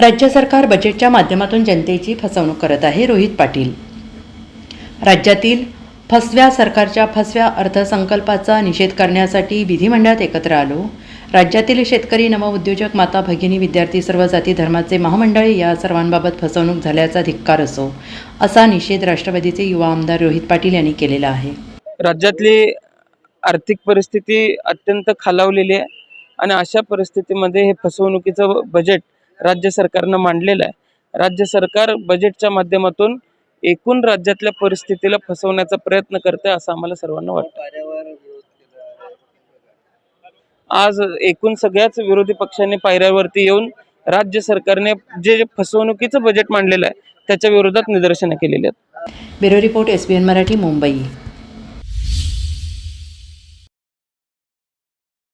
राज्य सरकार बजेटच्या माध्यमातून जनतेची फसवणूक करत आहे रोहित पाटील. राज्यातील फसव्या सरकारच्या फसव्या अर्थसंकल्पाचा निषेध करण्यासाठी विधिमंडळात एकत्र आलो. राज्यातील शेतकरी नवउद्योजक माता भगिनी विद्यार्थी सर्व जाती धर्माचे महामंडळे या सर्वांबाबत फसवणूक झाल्याचा धिक्कार असो असा निषेध राष्ट्रवादीचे युवा आमदार रोहित पाटील यांनी केलेला आहे. राज्यातली आर्थिक परिस्थिती अत्यंत खालावलेली आहे आणि अशा परिस्थितीमध्ये हे फसवणुकीचं बजेट राज्य सरकारनं मांडलेलं आहे. राज्य सरकार बजेटच्या माध्यमातून एकूण राज्यातल्या परिस्थितीला फसवण्याचा प्रयत्न करते असं आम्हाला सर्वांना वाटतं. आज एकूण सगळ्याच विरोधी पक्षांनी पायऱ्यावरती येऊन राज्य सरकारने जे फसवणुकीचं बजेट मांडलेलं आहे त्याच्या विरोधात निदर्शनं केलेली आहेत. Bureau report S B N Marathi Mumbai.